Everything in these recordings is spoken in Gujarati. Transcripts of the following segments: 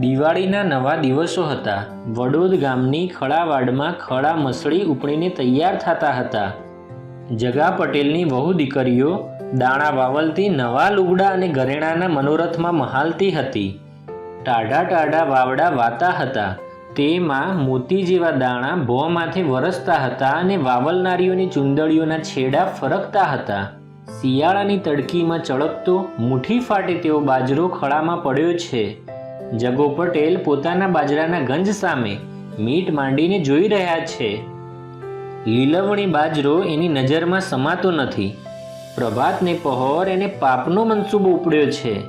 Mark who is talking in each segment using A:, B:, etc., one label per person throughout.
A: દિવાળીના નવા દિવસો હતા. વડોદ ગામની ખળાવાડમાં ખળા મસળી ઉપડીને તૈયાર થતા હતા. જગા પટેલની વહુ દીકરીઓ દાણા વાવલતી, નવા લુગડા અને ઘરેણાના મનોરથમાં મહાલતી હતી. ટાઢા ટાઢા વાવડા વાતા હતા. તેમાં મોતી જેવા દાણા ભોમાંથી વરસતા હતા અને વાવલનારીઓની ચુંદડીઓના છેડા ફરકતા હતા. શિયાળાની તડકીમાં ચળકતો, મુઠ્ઠી ફાટે તેવો બાજરો ખળામાં પડ્યો છે. જગો પટેલ પોતાના બાજરાના ગંજ સામે મીટ માંડીને જોઈ રહ્યા છે. લીલવણી બાજરો એની નજરમાં સમાતો નથી. પ્રભાતને પહોર એને પાપનો મનસૂબો ઉપડ્યો છે.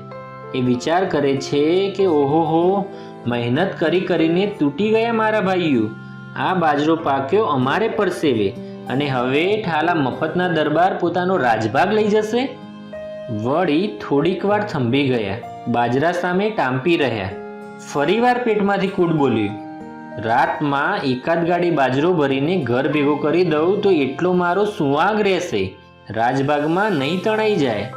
A: એ વિચાર કરે છે કે ઓહોહો, મહેનત કરી કરીને તૂટી ગયા મારા ભાઈઓ. આ બાજરો પાક્યો અમારે પરસેવે અને હવે ઠાલા મફતના દરબાર પોતાનો રાજભાગ લઈ જશે? વળી થોડીક વાર થંભી ગયા. બાજરા સામે ટાંપી રહ્યા. ફરીવાર પેટમાંથી કૂડ બોલ્યું. રાતમાં એકાદ ગાડી બાજરો ભરીને ઘર ભેગો કરી દઉં તો એટલો મારો સુવાગ રહેશે. રાજભાગમાં નહીં તણાઈ જાય.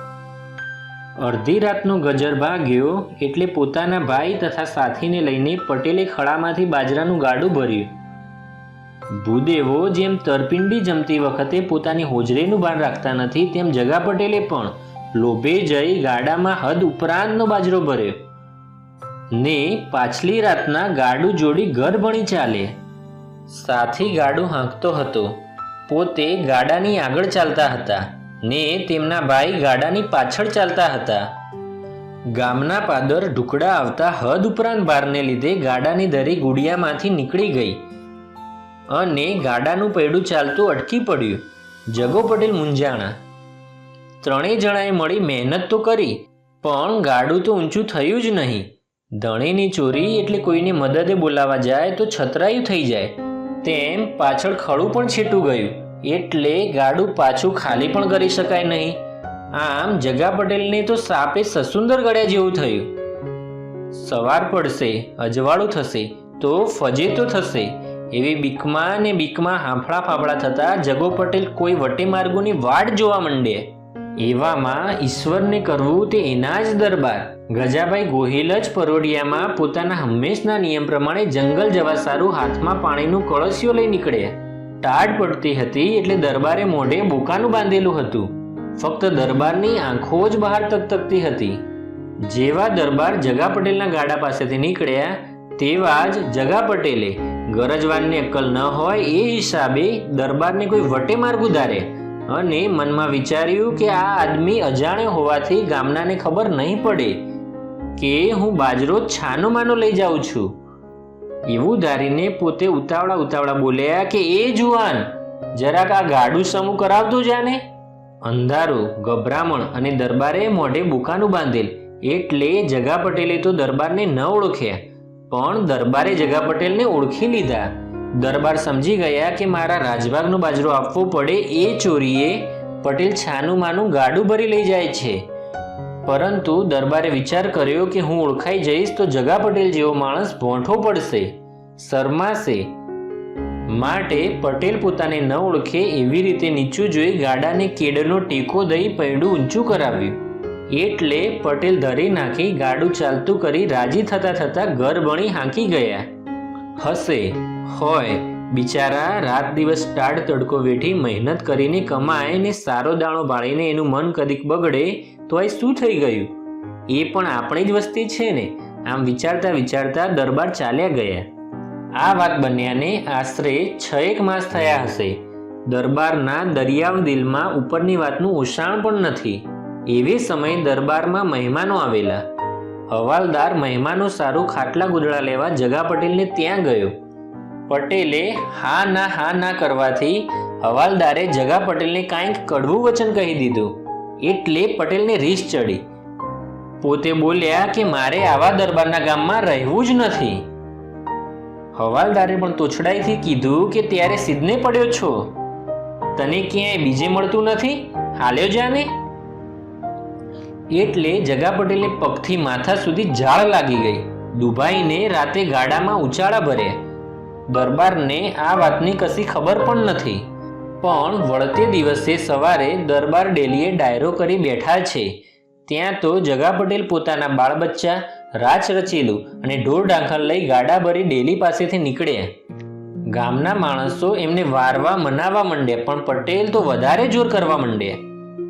A: અડધી રાતનો ગજર ભાગ્યો એટલે પોતાના ભાઈ તથા સાથીને લઈને પટેલે ખળામાંથી બાજરાનું ગાડું ભર્યું. ભૂદેવો જેમ તરપિંડી જમતી વખતે પોતાની હોજરીનું ભાન રાખતા નથી, તેમ જગા પટેલે પણ લોભે જઈ ગાડામાં હદ ઉપરાંતનો બાજરો ભર્યો. ને પાછલી રાતના ગાડું જોડી ઘર ભણી ચાલે. સાથી ગાડું હાંકતો હતો. પોતે ગાડાની આગળ ચાલતા હતા. ને તેમના ભાઈ ગાડાની પાછળ ચાલતા હતા. ગામના પાદર ઢુકડા આવતા હદ ઉપરાંત ભારને લીધે ગાડાની દરી ગુડિયામાંથી નીકળી ગઈ. અને ગાડાનું પૈડું ચાલતું અટકી પડ્યું. જગો પટેલ મૂંઝાણા ત્રણેય જણાએ મળી મહેનત તો કરી, પણ ગાડું તો ઊંચું થયું જ નહીં. ધણીની ચોરી એટલે કોઈને મદદે બોલાવા જાય તો છતરાયું થઈ જાય. તેમ પાછળ ખડું પણ છેટું ગયું, એટલે ગાડું પાછું ખાલી પણ કરી શકાય નહીં. આમ જગા પટેલને તો સાપે સસુંદર ગળ્યા જેવું થયું. સવાર પડશે, અજવાળું થશે, તો ફજે તો થશે. એવી બીકમાં ને બીકમાં હાંફળા ફાફડા થતા જગો પટેલ કોઈ વટે માર્ગોની વાટ જોવા માંડે. એવામાં ઈશ્વરને કરવું તે એના જ દરબાર. ગજાભાઈ ગોહિલ જ પરોડિયામાં પોતાના હંમેશના નિયમ પ્રમાણે જંગલ જવા સારું હાથમાં પાણીનું કળશિયો લઈ નીકળ્યા. ટાઢ પડતી હતી એટલે દરબારે મોઢે બોકાનું બાંધેલું હતું. ફક્ત દરબારની આંખો જ બહાર તકતકતી હતી. જેવા દરબાર જગા પટેલના ગાડા પાસેથી નીકળ્યા, તેવા જ જગા પટેલે ગરજવાનની અક્કલ ન હોય એ હિસાબે દરબારને કોઈ વટે માર્ગ ઉધારે. અને મનમાં વિચાર્યું કે આ આદમી અજાણ્યો હોવાથી ગામનાને ખબર નહીં પડે કે હું બાજરો છાનો માનો લઈ જાઉં છું. એવું ધારીને પોતે ઉતાવળા ઉતાવળા બોલ્યા કે, એ જુવાન, જરાક આ ગાડું સમૂહ કરાવતો જાને અંધારું, ગભરામણ અને દરબારે મોઢે બુકાનું બાંધેલ. એટલે જગા પટેલે તો દરબારને ન ઓળખ્યા, પણ દરબારે જગા પટેલને ઓળખી લીધા. દરબાર સમજી ગયા કે મારા રાજભાગનો બાજરો આપવો પડે એ ચોરીએ પટેલ છાનું માનું ગાડું ભરી લઈ જાય છે. પરંતુ દરબારે વિચાર કર્યો કે હું ઓળખાઈ જઈશ તો જગા પટેલ જેવો માણસ ભોંઠો પડશે, શરમાશે. માટે પટેલ પોતાને ન ઓળખે એવી રીતે નીચું જોઈ ગાડાને કેડનો ટેકો દઈ પૈડું ઊંચું કરાવ્યું. એટલે પટેલ ધરી નાખી ગાડું ચાલતું કરી રાજી થતા થતા ઘર બણી હાંકી ગયા. હશે. હોય. બિચારા રાત દિવસ ટાઢ તડકો વેઠી મહેનત કરીને કમાય ને સારો દાણો ભાળીને એનું મન કદીક બગડે તો આ શું થઈ ગયું? એ પણ આપણી જ વસ્તી છે ને. આમ વિચારતા વિચારતા દરબાર ચાલ્યા ગયા. આ વાત બન્યાને આશરે છ એક માસ થયા હશે. દરબારના દરિયાવ દિલમાં ઉપરની વાતનું ઉષાણ પણ નથી. એવી સમયે દરબારમાં મહેમાનો આવેલા. હવાલદાર મહેમાનો સારું ખાટલા ગુદડા લેવા જગા પટેલને ત્યાં ગયો. પટેલે હા ના હા ના કરવાથી હવાલદારે જગા પટેલને કાંઈક કડવું વચન કહી દીધું. એટલે પટેલને રીસ ચડી. પોતે બોલ્યા કે મારે આવા દરબારના ગામમાં રહેવું જ નથી. હવાલદારે પણ તોછડાઈથી કીધું કે ત્યારે સિદ્ધને પડ્યો છો. તને ક્યાંય બીજે મળતું નથી? હાલ્યો જાને એટલે જગા પટેલને પગથી માથા સુધી ઝાળ લાગી ગઈ. દુભાઈને રાતે ગાડામાં ઉચાળા ભર્યા. દરબારને આ વાતની કશી ખબર પણ નથી. પણ વળતે દિવસે સવારે દરબાર ડેલીએ ડાયરો કરી બેઠા છે. ત્યાં તો જગા પટેલ પોતાના બાળબચ્ચા રાચ રચેલું અને ઢોર ઢાંખર લઈ ગાડા ભરી ડેલી પાસેથી નીકળ્યા. ગામના માણસો એમને વારવા મનાવવા માંડ્યા પણ પટેલ તો વધારે જોર કરવા માંડ્યા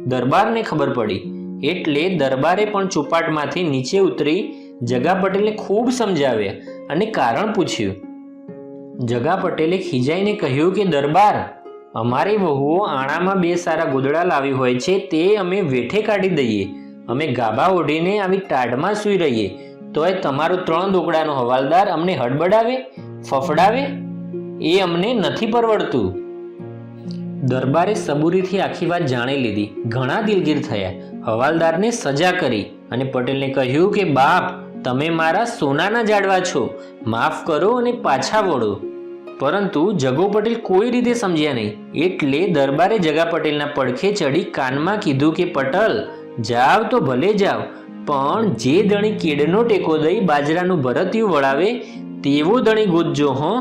A: દરબારને ખબર પડી. એટલે દરબારે પણ ચોપાટમાંથી નીચે ઉતરી જગા પટેલને ખૂબ સમજાવ્યા અને કારણ પૂછ્યું. જગા પટેલે ખીજાઈને કહ્યું કે, દરબાર, અમારી વહુઓ આણામાં બે સારા ગોદડા લાવી હોય છે, તે અમે વેઠે કાઢી દઈએ. અમે ગાભા ઓઢીને આવી ટાઢમાં સૂઈ રહીએ. તોય તમારો ત્રણ દોકડાનો હવાલદાર અમને હડબડાવે, ફફડાવે? એ અમને નથી પરવડતું. દરબારે સબૂરીથી આખી વાત જાણી લીધી. ઘણા દિલગીર થયા. હવાલદારને સજા કરી અને પટેલને કહ્યું કે, બાપ તમે મારા સોનાના જાડવા છો. માફ કરો અને પાછા વળો. પરંતુ જગો પટેલ કોઈ રીતે સમજ્યા નહીં. એટલે દરબારે જગા પટેલના પડખે ચડી કાનમાં કીધું કે, પટેલ, જાવ તો ભલે જાવ, પણ જે ધણી કેડનો ટેકો દઈ બાજરાનું ભરતિયું વળાવે, તેવો ધણી ગોતજો, હો.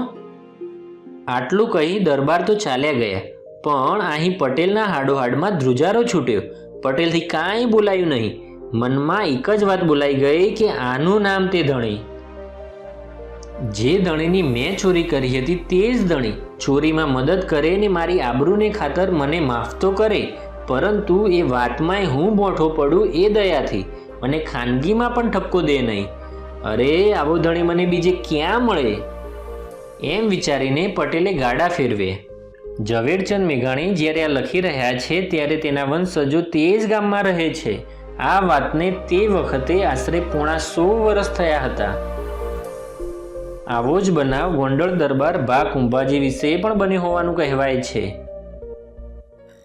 A: આટલું કહી દરબાર તો ચાલ્યા ગયા. પણ અહીં પટેલના હાડોહાડમાં ધ્રુજારો છૂટ્યો. પટેલથી કાંઈ બોલાયું નહીં. મનમાં એક જ વાત બોલાઈ ગઈ કે આનું નામ તે ધણી. જે ધણીની મેં ચોરી કરી હતી તે જ ધણી ચોરીમાં મદદ કરે ને મારી આબરૂને ખાતર મને માફ તો કરે, પરંતુ એ વાતમાંય હું બોઠો પડું એ દયાથી મને ખાનગીમાં પણ ઠપકો દે નહીં. અરે, આવો ધણી મને બીજે ક્યાં મળે? એમ વિચારીને પટેલે ગાડા ફેરવે. ઝવેરચંદ મેઘાણી જ્યારે આ લખી રહ્યા છે, ત્યારે તેના વંશજો તે જ ગામમાં રહે છે. આ વાતને તે વખતે આશરે પોણા સો વર્ષ થયા હતા. આવો જ બનાવ ગોંડલ દરબાર ભા કુંભાજી વિશે પણ બન્યો હોવાનું કહેવાય છે.